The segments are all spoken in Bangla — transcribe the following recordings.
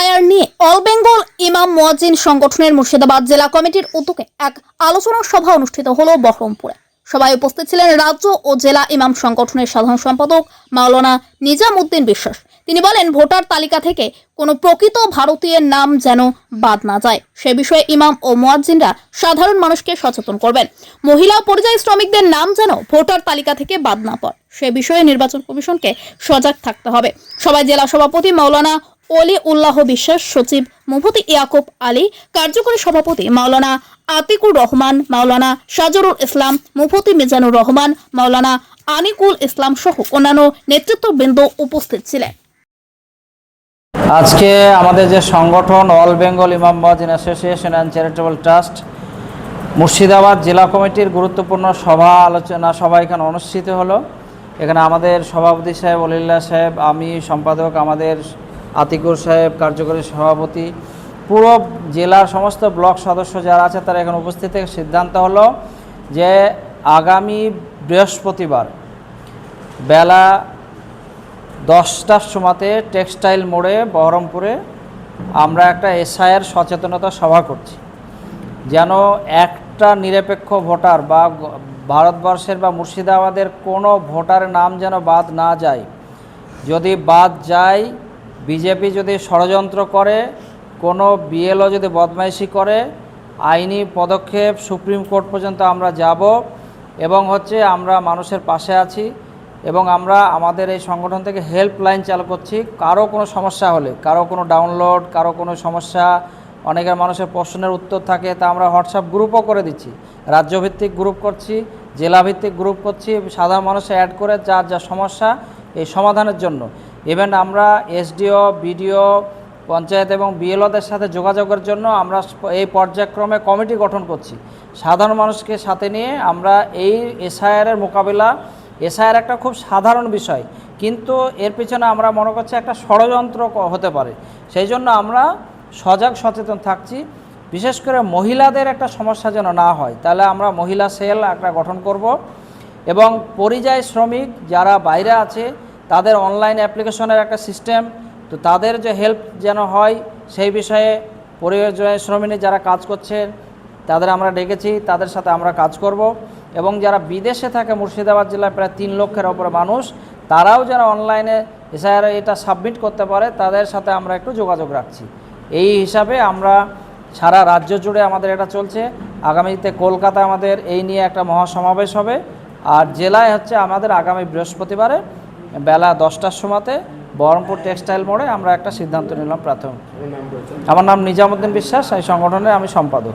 আয়ার নিয়ে অল বেঙ্গল ইমাম মুয়াজ্জিন সংগঠনের মুর্শিদাবাদ জেলা কমিটির উদ্যোগে এক আলোচনা সভা অনুষ্ঠিত হলো বহরমপুরে। সভায় উপস্থিত ছিলেন রাজ্য ও জেলা ইমাম সংগঠনের সাধারণ সম্পাদক মাওলানা নিজাম উদ্দিন বিশ্বাস। তিনি বলেন, ভোটার তালিকা থেকে কোনো প্রকৃত ভারতীয়ের নাম যেন বাদ না যায়। সে বিষয়ে ইমাম ও মুয়াজ্জিনরা সাধারণ মানুষকে সচেতন করবেন। মহিলা পরিযায়ী শ্রমিকদের নাম যেন ভোটার তালিকা থেকে বাদ না পড়ে। সে বিষয়ে নির্বাচন কমিশনকে সজাগ থাকতে হবে। সবাই জেলা সভাপতি মাওলানা অলি উল্লাহ বিশ্বাস সচিব মুফতি ইয়াকুব আলী, কার্যকরী সভাপতি মাওলানা আতিকুর রহমান, মাওলানা সাজরুল ইসলাম, মুফতি মিজানুর রহমান, মাওলানা আনিকুল ইসলাম সহ অন্যান্য নেতৃত্ববৃন্দ উপস্থিত ছিলেন। আজকে আমাদের যে সংগঠন অল বেঙ্গল ইমাম association and charitable trust, Murshidabad জেলা কমিটির গুরুত্বপূর্ণ সভা আলোচনা সভা এখানে অনুষ্ঠিত হলো। এখানে আমাদের সভাপতি সাহেব অলিল্লা সাহেব, আমি, সম্পাদক আমাদের আতিকুর সাহেব, কার্যকরী সভাপতি, পুরো জেলার সমস্ত ব্লক সদস্য যারা আছে, তারা এখানে উপস্থিত থেকে সিদ্ধান্ত হলো যে আগামী বৃহস্পতিবার বেলা দশটার সময়তে টেক্সটাইল মোড়ে, বহরমপুরে আমরা একটা এসআইয়ের সচেতনতা সভা করছি। যেন একটা নিরপেক্ষ ভোটার বা ভারতবর্ষের বা মুর্শিদাবাদের কোনো ভোটারের নাম যেন বাদ না যায়। যদি বাদ যায় বিজেপি যদি ষড়যন্ত্র করে, কোনো বিএলও যদি বদমাইশি করে, আইনি পদক্ষেপ সুপ্রিম কোর্ট পর্যন্ত আমরা যাব এবং হচ্ছে আমরা মানুষের পাশে আছি এবং আমরা আমাদের এই সংগঠন থেকে হেল্পলাইন চালু করছি। কারও কোনো সমস্যা হলে, কারও কোনো ডাউনলোড কারও কোনো সমস্যা, অনেকের মানুষের প্রশ্নের উত্তর থাকে, তা আমরা হোয়াটসঅ্যাপ গ্রুপও করে দিচ্ছি। রাজ্যভিত্তিক গ্রুপ করছি, জেলাভিত্তিক গ্রুপ করছি, সাধারণ মানুষে অ্যাড করে যার যা সমস্যা, এই সমাধানের জন্য। ইভেন আমরা এসডিও বিডিও পঞ্চায়েত এবং বিএলওদের সাথে যোগাযোগের জন্য আমরা এই পর্যায়ক্রমে কমিটি গঠন করছি। সাধারণ মানুষকে সাথে নিয়ে আমরা এই এসআইআরের মোকাবিলা এসআইআর একটা খুব সাধারণ বিষয়, কিন্তু এর পিছনে আমরা মনে করছি একটা ষড়যন্ত্র হতে পারে। সেই জন্য আমরা সজাগ সচেতন থাকছি। বিশেষ করে মহিলাদের একটা সমস্যা যেন না হয়, তাহলে আমরা মহিলা সেল একটা গঠন করব। এবং পরিযায়ী শ্রমিক যারা বাইরে আছে তাদের অনলাইন অ্যাপ্লিকেশনের একটা সিস্টেম তো তাদের যে হেল্প যেন হয়, সেই বিষয়ে পরিযায়ী শ্রমিক যারা কাজ করছেন, তাদের আমরা ডেকেছি, তাদের সাথে আমরা কাজ করব। এবং যারা বিদেশে থাকে, মুর্শিদাবাদ জেলায় প্রায় তিন লক্ষের ওপরে মানুষ, তারাও যারা অনলাইনে এসআইআর এটা সাবমিট করতে পারে, তাদের সাথে আমরা একটু যোগাযোগ রাখছি। এই হিসাবে আমরা সারা রাজ্য জুড়ে আমাদের এটা চলছে। আগামীতে কলকাতা আমাদের এই নিয়ে একটা মহাসমাবেশ হবে। আর জেলায় হচ্ছে আমাদের আগামী বৃহস্পতিবারে বেলা দশটার সময়তে বহরমপুর টেক্সটাইল মোড়ে আমরা একটা সিদ্ধান্ত নিলাম প্রাথমিক। আমার নাম নিজামুদ্দিন বিশ্বাস, এই সংগঠনের আমি সম্পাদক।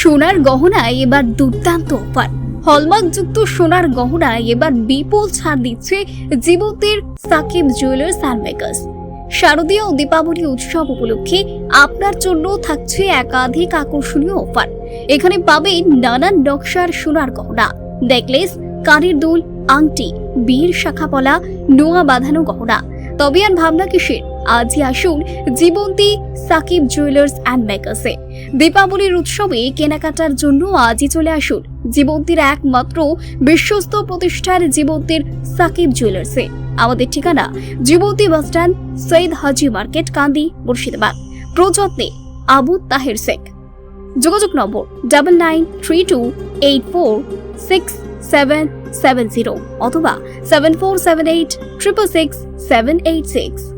সোনার গহনায় এবার দুর্দান্ত অফার। হলমার্কযুক্ত সোনার গহনায় এবার বিপুল ছাড় দিচ্ছে জীবতের সাকিব জুয়েলার্স অ্যান্ড মেকার্স। শারদীয় দীপাবলি উৎসব উপলক্ষে আপনার জন্য থাকছে একাধিক আকর্ষণীয় অফার। এখানে পাবেন নানান নকশার সোনার গহনা, নেকলেস, কানের দুল আংটি, বীর শাখাপলা, নোয়া বাঁধানো গহনা। তবে আর ভাবনা কিসের? আজই আসুন জীবন্তী সাকিব জুয়েলার্স অ্যান্ড মেকার্সে। দীপাবলির উৎসবে কেনাকাটার জন্য আজই চলে আসুন জীবন্তীর একমাত্র বিশ্বস্ত প্রতিষ্ঠার জীবন্তীর সাকিব জুয়েলার্সে। আমাদের ঠিকানা Jibanti bus stand Syed Haji market, Kandi, Murshidabad. প্রযত্নে Abu Taher Sheikh. যোগাযোগ number double nine three two eight four six seven seven zero অথবা seven four seven eight triple six seven eight six